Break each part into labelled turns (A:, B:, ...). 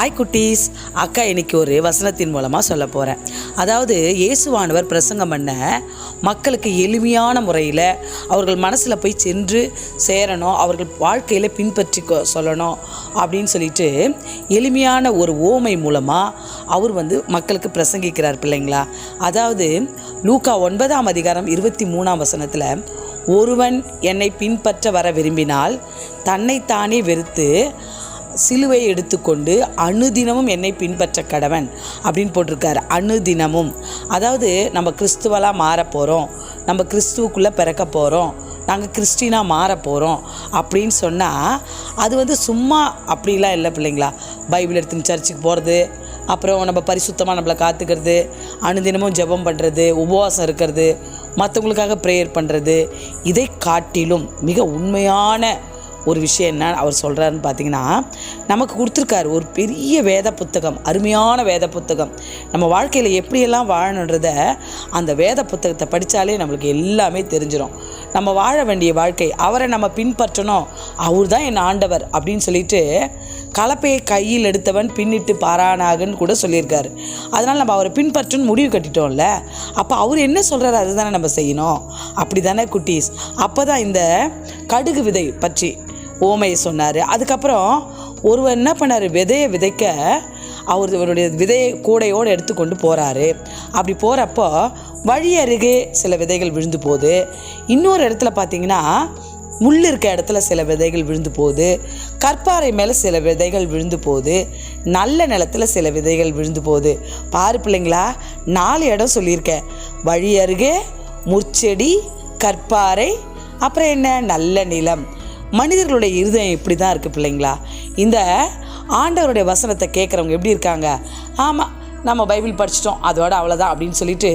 A: Hi குட்டீஸ் அக்கா இன்னைக்கு ஒரு வசனத்தின் மூலமாக சொல்ல போகிறேன் அதாவது இயேசுவானவர் பிரசங்கம் பண்ண மக்களுக்கு எளிமையான முறையில் அவர்கள் மனசில் போய் சென்று சேரணும் அவர்கள் வாழ்க்கையில் பின்பற்றி சொல்லணும் அப்படின்னு சொல்லிட்டு எளிமையான ஒரு ஓமை மூலமாக அவர் வந்து மக்களுக்கு பிரசங்கிக்கிறார் பிள்ளைங்களா. அதாவது லூக்கா ஒன்பதாம் அதிகாரம் இருபத்தி மூணாம் வசனத்தில் ஒருவன் என்னை பின்பற்ற வர விரும்பினால் தன்னைத்தானே வெறுத்து சிலுவை எடுத்துக்கொண்டு அணுதினமும் என்னை பின்பற்ற கடவன் அப்படின்னு போட்டிருக்காரு. அணுதினமும் அதாவது நம்ம கிறிஸ்துவலாக மாற போகிறோம் நம்ம கிறிஸ்துவுக்குள்ளே பிறக்க போகிறோம் நாங்கள் கிறிஸ்டினாக மாற போகிறோம் அப்படின்னு சொன்னால் அது வந்து சும்மா அப்படிலாம் இல்லை பிள்ளைங்களா. பைபிள் எடுத்துன்னு சர்ச்சுக்கு போகிறது அப்புறம் நம்ம பரிசுத்தமாக நம்மளை காத்துக்கிறது அனுதினமும் ஜெபம் பண்ணுறது உபவாசம் இருக்கிறது மற்றவங்களுக்காக ப்ரேயர் பண்ணுறது இதை காட்டிலும் மிக உண்மையான ஒரு விஷயம் என்ன அவர் சொல்கிறாருன்னு பார்த்தீங்கன்னா நமக்கு கொடுத்துருக்காரு ஒரு பெரிய வேத புத்தகம் அருமையான வேத புத்தகம். நம்ம வாழ்க்கையில் எப்படியெல்லாம் வாழணுன்றத அந்த வேத புத்தகத்தை படித்தாலே நம்மளுக்கு எல்லாமே தெரிஞ்சிடும் நம்ம வாழ வேண்டிய வாழ்க்கை அவரை நம்ம பின்பற்றணும் அவர் தான் என் ஆண்டவர் அப்படின்னு சொல்லிட்டு கலப்பையை கையில் எடுத்தவன் பின்னிட்டு பாரானாகன்னு கூட சொல்லியிருக்காரு. அதனால் நம்ம அவரை பின்பற்றணும்னு முடிவு கட்டிட்டோம்ல. அப்போ அவர் என்ன சொல்கிறாரு அதுதானே நம்ம செய்யணும். அப்படி தானே குட்டீஸ். அப்போ தான் இந்த கடுகு விதை பற்றி ஓமையை சொன்னார். அதுக்கப்புறம் ஒருவர் என்ன பண்ணார்? விதையை விதைக்க அவர் அவருடைய விதையை கூடையோடு எடுத்துக்கொண்டு போகிறாரு அப்படி போகிறப்போ வழி அருகே சில விதைகள் விழுந்து போகுது. இன்னொரு இடத்துல பார்த்தீங்கன்னா முள் இருக்க இடத்துல சில விதைகள் விழுந்து போகுது. கற்பாறை மேலே சில விதைகள் விழுந்து போகுது. நல்ல நிலத்தில் சில விதைகள் விழுந்து போகுது. பாரு பிள்ளைங்களா நாலு இடம் சொல்லியிருக்கேன். வழி அருகே முற்செடி கற்பாறை அப்புறம் என்ன? நல்ல நிலம். மனிதர்களுடைய இருதயம் இப்படி தான் இருக்குது பிள்ளைங்களா? இந்த ஆண்டவருடைய வசனத்தை கேட்குறவங்க எப்படி இருக்காங்க? ஆமாம் நம்ம பைபிள் படிச்சிட்டோம் அதோட அவ்வளோதான் அப்படின்னு சொல்லிட்டு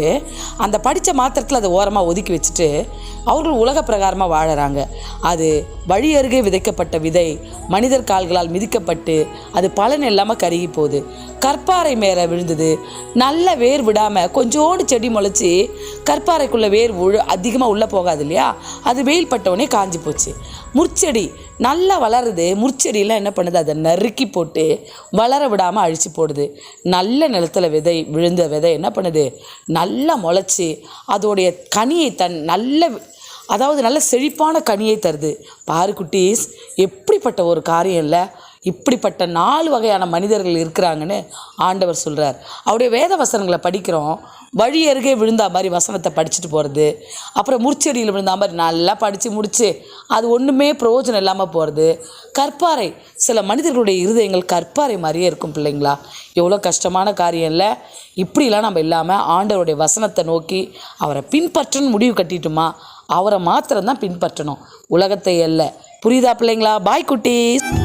A: அந்த படித்த மாத்திரத்தில் அதை ஓரமாக ஒதுக்கி வச்சுட்டு அவர்கள் உலக பிரகாரமாக வாழறாங்க. அது வழி அருகே விதைக்கப்பட்ட விதை மனிதர் கால்களால் மிதிக்கப்பட்டு அது பலன் இல்லாமல் கருகி போகுது. கற்பாறை மேலே விழுந்தது. நல்ல வேர் விடாமல் கொஞ்சோண்டு செடி முளைச்சி கற்பாறைக்குள்ளே வேர் உழு அதிகமாக உள்ளே போகாது இல்லையா? அது வெயில் பட்டவுடனே காஞ்சி போச்சு. முற்செடி நல்லா வளருது. முறிச்செடியெலாம் என்ன பண்ணுது? அதை நறுக்கி போட்டு வளர விடாமல் அழிச்சு போடுது. நல்ல நிலத்துல விதை விழுந்த விதை என்ன பண்ணுது? நல்லா முளைச்சி அதோடைய கனியை தன் நல்ல அதாவது நல்ல செழிப்பான கனியை தருது. பாரு குட்டீஸ் எப்படிப்பட்ட ஒரு காரியம் இல்லை? இப்படிப்பட்ட நாலு வகையான மனிதர்கள் இருக்கிறாங்கன்னு ஆண்டவர் சொல்கிறார் அவருடைய வேத வசனங்களை படிக்கிறோம். வழி அருகே விழுந்தா மாதிரி வசனத்தை படிச்சுட்டு போகிறது அப்புறம் முறிச்செடியில் விழுந்தா மாதிரி நல்லா படித்து முடித்து அது ஒன்றுமே பிரயோஜனம் இல்லாமல் போகிறது கற்பாறை சில மனிதர்களுடைய இருதயங்கள் கற்பாறை மாதிரியே இருக்கும் பிள்ளைங்களா? எவ்வளோ கஷ்டமான காரியம் இல்லை? இப்படிலாம் நம்ம இல்லாமல் ஆண்டவருடைய வசனத்தை நோக்கி அவரை பின்பற்றணும்னு முடிவு கட்டிட்டுமா? அவரை மாத்திரம்தான் பின்பற்றணும். உலகத்தை அல்ல புரியுதா பிள்ளைங்களா? பாய் குட்டீஸ்.